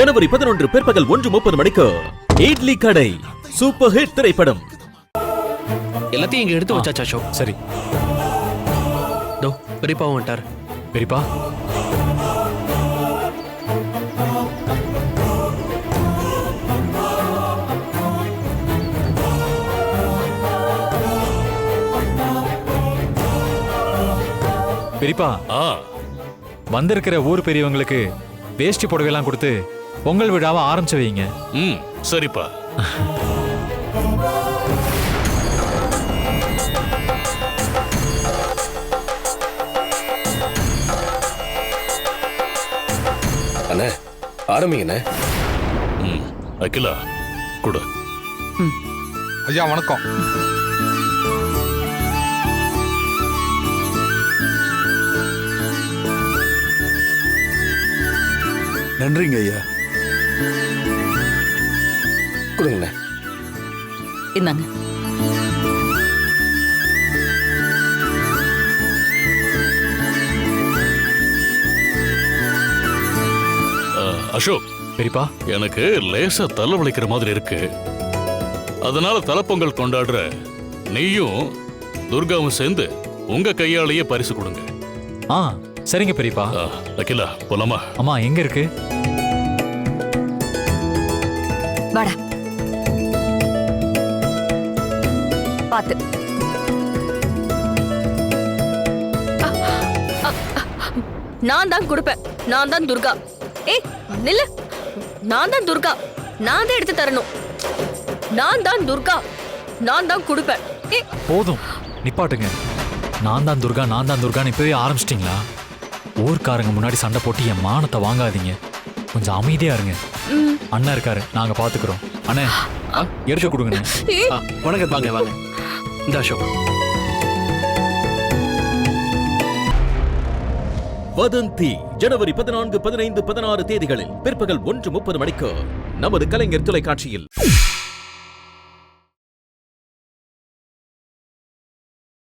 ஜனவரி பதினொன்று பிற்பகல் ஒன்று முப்பது மணிக்கு இட்லி கடை சூப்பர் ஹிட் திரைப்படம். எல்லாத்தையும் இங்க எடுத்து வச்சாச்சா அசோக்? சரி. தோ பெரியப்பா வந்துட்டார். பெரியப்பா? பெரியப்பா ஆ. வந்திருக்கிற ஊர் பெரியவங்களுக்கு வேஷ்டி புடவையெல்லாம் கொடுத்து பொங்கல் விழாவை ஆரம்பிச்சு வைங்க ம் சரிப்பா. அண்ணே ஆரம்பிங்கண்ணே ம் அகிலா கொடு. ஐயா வணக்கம். நன்றிங்க ஐயா. கொடுங்கண்ணே. இந்தாங்க. அசோக். பெரியப்பா. எனக்கு லேசா தலை வலிக்கிற மாதிரி இருக்கு. அதனால தலைப்பொங்கல் கொண்டாடுற நீயும் துர்காவும் சேர்ந்து உங்க கையாலேயே பரிசு கொடுங்க. ஆ சரிங்க பெரியப்பா. அகிலா போலாமா? அம்மா எங்க இருக்கு? வாடா. பாத்து. நான் தான் கொடுப்பேன். நான் தான் துர்கா. ஏய் நில்லு. நான் தான் துர்கா. நான் தான் எடுத்து தரணும். நான் தான் துர்கா. நான் தான் கொடுப்பேன். ஏய். போதும். நிப்பாட்டுங்க. நான் தான் துர்கா நான் தான் துர்கான்னு இப்பவே ஆரம்பிச்சிட்டிங்களா? ஊர்க்காரங்க முன்னாடி சண்டை போட்டு என் மானத்தை வாங்காதீங்க. கொஞ்சம் அமைதியா இருங்க. அண்ணா இருக்காரு. நாங்க பாத்துக்கிறோம். அண்ணே எடுத்து ஆ, வணக்கம் வாங்க வாங்க. இந்த அசோக். வதந்தி ஜனவரி பதினான்கு பதினைந்து பதினாறு தேதிகளில் பிற்பகல் ஒன்று முப்பது மணிக்கு நமது கலைஞர் தொலைக்காட்சியில்.